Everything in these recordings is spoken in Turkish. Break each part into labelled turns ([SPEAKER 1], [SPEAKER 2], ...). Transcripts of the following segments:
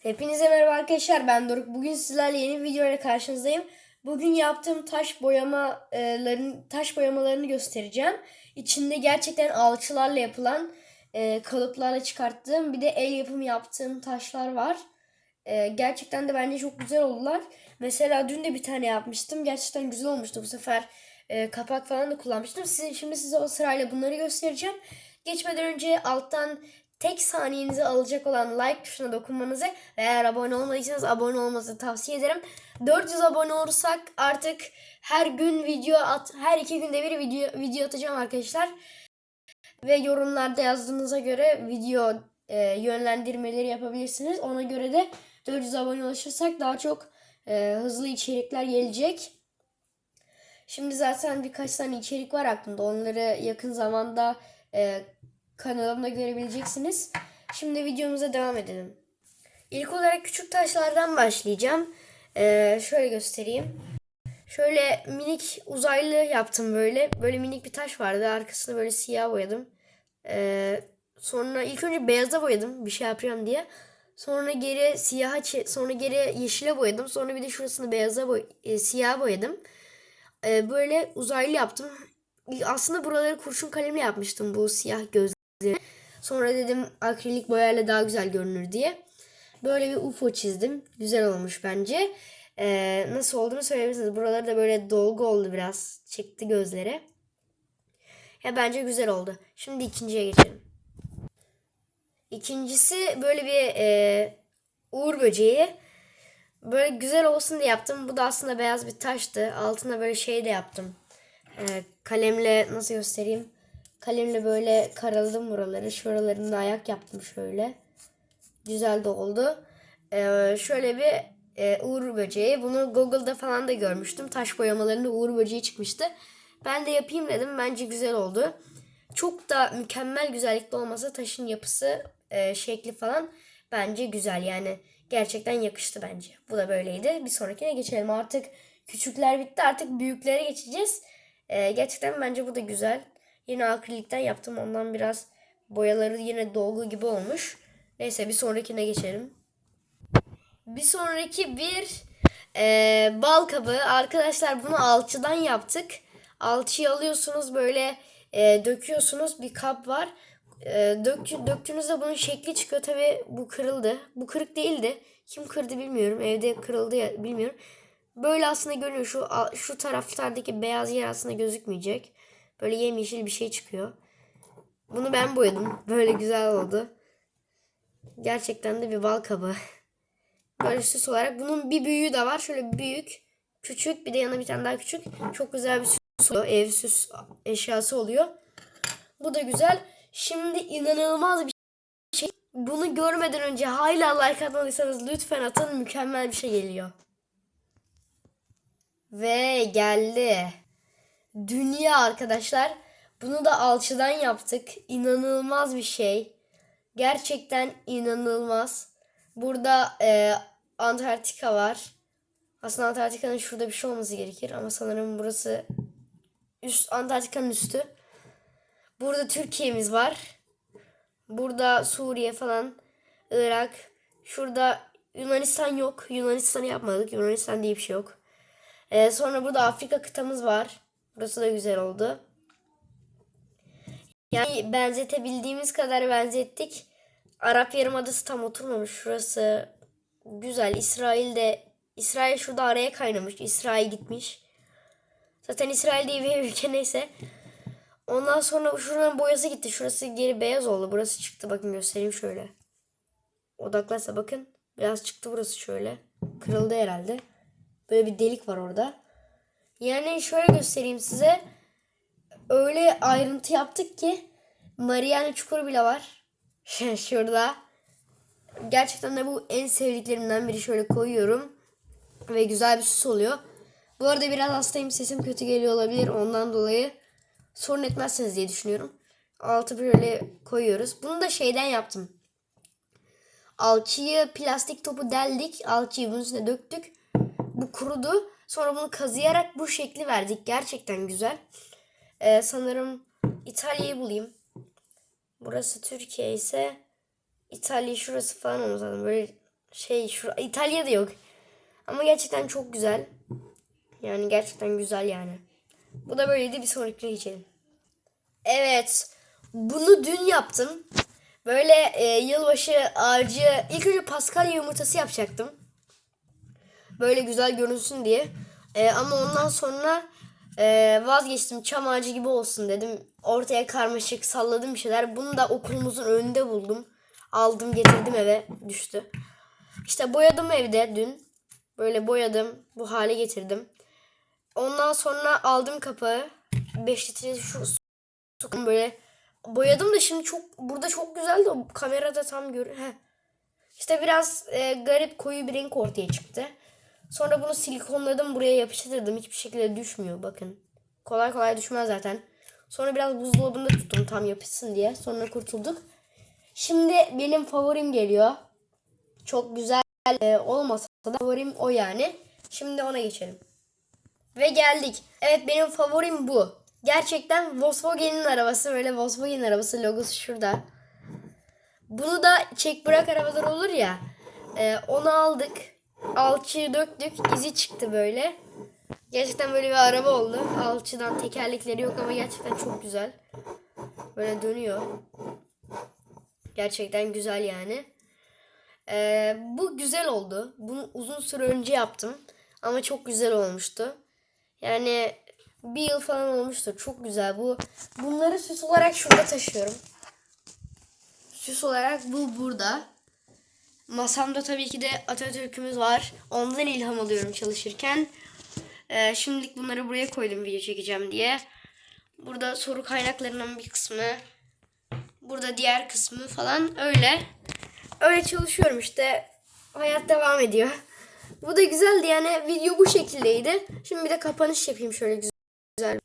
[SPEAKER 1] Hepinize merhaba arkadaşlar ben Doruk. Bugün sizlerle yeni bir video ile karşınızdayım. Bugün yaptığım taş boyamaların taş boyamalarını göstereceğim. İçinde gerçekten alçılarla yapılan e, kalıplarla çıkarttığım bir de el yapımı yaptığım taşlar var. E, gerçekten de bence çok güzel oldular. Mesela dün de bir tane yapmıştım. Gerçekten güzel olmuştu bu sefer. e, kapak falan da kullanmıştım. Sizin, şimdi size o sırayla bunları göstereceğim. Geçmeden önce alttan tek saniyenizi alacak olan like tuşuna dokunmanızı ve eğer abone olmadıysanız abone olmanızı tavsiye ederim. 400 abone olursak artık her gün video at, her iki günde bir video, video atacağım arkadaşlar. Ve yorumlarda yazdığınıza göre video e, yönlendirmeleri yapabilirsiniz. Ona göre de 400 abone ulaşırsak daha çok e, hızlı içerikler gelecek. Şimdi zaten birkaç tane içerik var aklımda. Onları yakın zamanda e, kanalımda görebileceksiniz. Şimdi videomuza devam edelim. İlk olarak küçük taşlardan başlayacağım. E, şöyle göstereyim. Şöyle minik uzaylı yaptım böyle. Böyle minik bir taş vardı. Arkasını böyle siyah boyadım. E, sonra ilk önce beyaza boyadım bir şey yapacağım diye. Sonra geri siyaha sonra geri yeşile boyadım. Sonra bir de şurasını beyaza boy e, siyah boyadım. E, böyle uzaylı yaptım. Aslında buraları kurşun kalemle yapmıştım bu siyah gözleri. Sonra dedim akrilik boyayla daha güzel görünür diye. Böyle bir UFO çizdim. Güzel olmuş bence. E, nasıl olduğunu söyleyebilirsiniz. Buraları da böyle dolgu oldu biraz. Çıktı gözlere. Ya bence güzel oldu. Şimdi ikinciye geçelim. İkincisi böyle bir e, uğur böceği. Böyle güzel olsun diye yaptım. Bu da aslında beyaz bir taştı. Altına böyle şey de yaptım. E, kalemle nasıl göstereyim? Kalemle böyle karaladım buraları. Şuralarında ayak yaptım şöyle. Güzel de oldu. E, şöyle bir e, uğur böceği. Bunu Google'da falan da görmüştüm. Taş boyamalarında uğur böceği çıkmıştı. Ben de yapayım dedim. Bence güzel oldu. Çok da mükemmel güzellikte olmasa taşın yapısı, e, şekli falan bence güzel. Yani gerçekten yakıştı bence. Bu da böyleydi. Bir sonrakine geçelim. Artık küçükler bitti. Artık büyüklere geçeceğiz. E, gerçekten bence bu da güzel. Yine akrilikten yaptım. Ondan biraz boyaları yine dolgu gibi olmuş. Neyse bir sonrakine geçelim. Bir sonraki bir e, bal kabı. Arkadaşlar bunu alçıdan yaptık. Alçıyı alıyorsunuz böyle e, döküyorsunuz. Bir kap var. E, dök, döktüğünüzde bunun şekli çıkıyor. Tabi bu kırıldı. Bu kırık değildi. Kim kırdı bilmiyorum. Evde kırıldı ya bilmiyorum. Böyle aslında görünüyor. Şu şu taraflardaki beyaz yer aslında gözükmeyecek. Böyle yemyeşil bir şey çıkıyor. Bunu ben boyadım. Böyle güzel oldu. Gerçekten de bir bal kabı. Böyle süs olarak. Bunun bir büyüğü de var. Şöyle büyük, küçük bir de yanına bir tane daha küçük. Çok güzel bir süs oluyor. Ev süs eşyası oluyor. Bu da güzel. Şimdi inanılmaz bir şey. Bunu görmeden önce hala like atmadıysanız lütfen atın. Mükemmel bir şey geliyor. Ve geldi. Dünya arkadaşlar. Bunu da alçıdan yaptık. İnanılmaz bir şey. Gerçekten inanılmaz. Burada e, Antarktika var. Aslında Antarktika'nın şurada bir şey olması gerekir ama sanırım burası üst Antarktika'nın üstü. Burada Türkiye'miz var. Burada Suriye falan, Irak. Şurada Yunanistan yok. Yunanistan'ı yapmadık. Yunanistan diye bir şey yok. Ee, sonra burada Afrika kıtamız var. Burası da güzel oldu. Yani benzetebildiğimiz kadar benzettik. Arap Yarımadası tam oturmamış. Şurası güzel. İsrail'de İsrail şurada araya kaynamış. İsrail gitmiş. Zaten İsrail diye bir ülke neyse. Ondan sonra şuranın boyası gitti. Şurası geri beyaz oldu. Burası çıktı. Bakın göstereyim şöyle. Odaklarsa bakın. Biraz çıktı burası şöyle. Kırıldı herhalde. Böyle bir delik var orada. Yani şöyle göstereyim size. Öyle ayrıntı yaptık ki Mariana Çukuru bile var. Şurada. Gerçekten de bu en sevdiklerimden biri. Şöyle koyuyorum. Ve güzel bir süs oluyor. Bu arada biraz hastayım. Sesim kötü geliyor olabilir. Ondan dolayı sorun etmezsiniz diye düşünüyorum. Altı böyle koyuyoruz. Bunu da şeyden yaptım. Alçıyı plastik topu deldik. Alçıyı bunun üstüne döktük. Bu kurudu. Sonra bunu kazıyarak bu şekli verdik. Gerçekten güzel. Ee, sanırım İtalya'yı bulayım. Burası Türkiye ise İtalya şurası falan lazım. Böyle şey şu İtalya'da yok. Ama gerçekten çok güzel. Yani gerçekten güzel yani. Bu da böyleydi bir sonrakine geçelim. Evet. Bunu dün yaptım. Böyle e, yılbaşı ağacı ilk önce paskalya yumurtası yapacaktım. Böyle güzel görünsün diye. E, ama ondan sonra e, vazgeçtim. Çam ağacı gibi olsun dedim. Ortaya karmaşık salladım bir şeyler. Bunu da okulumuzun önünde buldum. Aldım getirdim eve düştü. İşte boyadım evde dün. Böyle boyadım. Bu hale getirdim. Ondan sonra aldım kapağı. 5 litre şu su böyle boyadım da şimdi çok burada çok güzel de kamerada tam gör. Heh. İşte biraz e, garip koyu bir renk ortaya çıktı. Sonra bunu silikonladım buraya yapıştırdım. Hiçbir şekilde düşmüyor bakın. Kolay kolay düşmez zaten. Sonra biraz buzdolabında tuttum tam yapışsın diye. Sonra kurtulduk. Şimdi benim favorim geliyor. Çok güzel e, olmasa da favorim o yani. Şimdi ona geçelim. Ve geldik. Evet benim favorim bu. Gerçekten Volkswagen'in arabası. Böyle Volkswagen arabası logosu şurada. Bunu da çek bırak arabalar olur ya. e, onu aldık. Alçıyı döktük. izi çıktı böyle. Gerçekten böyle bir araba oldu. Alçıdan tekerlekleri yok ama gerçekten çok güzel. Böyle dönüyor. Gerçekten güzel yani. Ee, bu güzel oldu. Bunu uzun süre önce yaptım. Ama çok güzel olmuştu. Yani bir yıl falan olmuştur. Çok güzel. Bu bunları süs olarak şurada taşıyorum. Süs olarak bu burada. Masamda tabii ki de Atatürk'ümüz var. Ondan ilham alıyorum çalışırken. Ee, şimdilik bunları buraya koydum video çekeceğim diye. Burada soru kaynaklarının bir kısmı. Burada diğer kısmı falan öyle. Öyle çalışıyorum işte. Hayat devam ediyor. Bu da güzeldi yani video bu şekildeydi. Şimdi bir de kapanış yapayım şöyle güzel.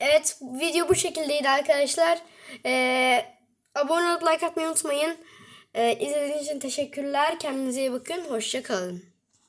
[SPEAKER 1] Evet video bu şekildeydi arkadaşlar. Ee, abone olup like atmayı unutmayın. Ee, izlediğiniz için teşekkürler. Kendinize iyi bakın. Hoşça kalın.